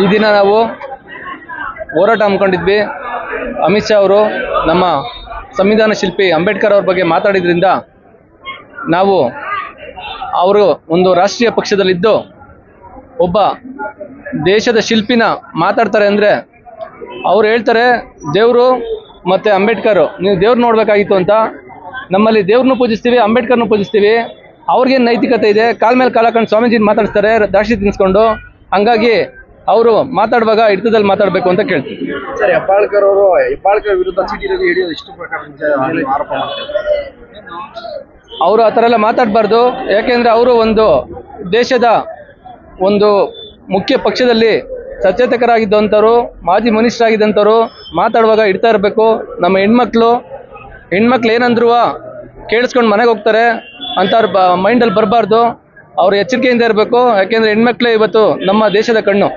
ಈ ದಿನ ನಾವು ಹೋರಾಟ ಹಮ್ಮಿಕೊಂಡಿದ್ವಿ. ಅಮಿತ್ ಶಾ ಅವರು ನಮ್ಮ ಸಂವಿಧಾನ ಶಿಲ್ಪಿ ಅಂಬೇಡ್ಕರ್ ಅವ್ರ ಬಗ್ಗೆ ಮಾತಾಡಿದ್ರಿಂದ ನಾವು ಅವರು ಒಂದು ರಾಷ್ಟ್ರೀಯ ಪಕ್ಷದಲ್ಲಿದ್ದು ಒಬ್ಬ ದೇಶದ ಶಿಲ್ಪಿನ ಮಾತಾಡ್ತಾರೆ ಅಂದರೆ ಅವ್ರು ಹೇಳ್ತಾರೆ, ದೇವರು ಮತ್ತು ಅಂಬೇಡ್ಕರ್, ನೀವು ದೇವ್ರು ನೋಡಬೇಕಾಗಿತ್ತು ಅಂತ. ನಮ್ಮಲ್ಲಿ ದೇವ್ರನ್ನೂ ಪೂಜಿಸ್ತೀವಿ, ಅಂಬೇಡ್ಕರ್ನೂ ಪೂಜಿಸ್ತೀವಿ. ಅವ್ರಿಗೇನು ನೈತಿಕತೆ ಇದೆ. ಕಾಲ ಮೇಲೆ ಕಾಲ ಕಂಡು ಸ್ವಾಮೀಜಿನ ಮಾತಾಡ್ತಾರೆ ದಾಕ್ಷಿ ತಿನ್ಸ್ಕೊಂಡು. ಹಂಗಾಗಿ ಅವರು ಮಾತಾಡುವಾಗ ಹಿಡಿತದಲ್ಲಿ ಮಾತಾಡಬೇಕು ಅಂತ ಕೇಳ್ತೀವಿ. ಸರ್ ಹೆಬ್ಬಾಳ್ಕರ್ ಅವರು ಹೆಬ್ಬಾಳ್ಕರ್ ವಿರುದ್ಧ ಹಿಡಿಯೋದು ಇಷ್ಟು ಪ್ರಕಾರ ಆರೋಪ ಅವರು ಆ ಥರ ಎಲ್ಲ ಮಾತಾಡಬಾರ್ದು. ಯಾಕೆಂದರೆ ಅವರು ಒಂದು ದೇಶದ ಒಂದು ಮುಖ್ಯ ಪಕ್ಷದಲ್ಲಿ ಸಚೇತಕರಾಗಿದ್ದಂಥವ್ರು ಮಾಜಿ ಮನುಷ್ಯರಾಗಿದ್ದಂಥವ್ರು ಮಾತಾಡುವಾಗ ಇಡ್ತಾ ಇರಬೇಕು. ನಮ್ಮ ಹೆಣ್ಮಕ್ಳು ಹೆಣ್ಮಕ್ಳು ಏನಂದ್ರು ಕೇಳಿಸ್ಕೊಂಡು ಮನೆಗೆ ಹೋಗ್ತಾರೆ. ಅಂಥವ್ರ ಬ ಮೈಂಡಲ್ಲಿ ಬರಬಾರ್ದು. ಅವ್ರು ಎಚ್ಚರಿಕೆಯಿಂದ ಇರಬೇಕು. ಯಾಕೆಂದರೆ ಹೆಣ್ಮಕ್ಳೇ ಇವತ್ತು ನಮ್ಮ ದೇಶದ ಕಣ್ಣು.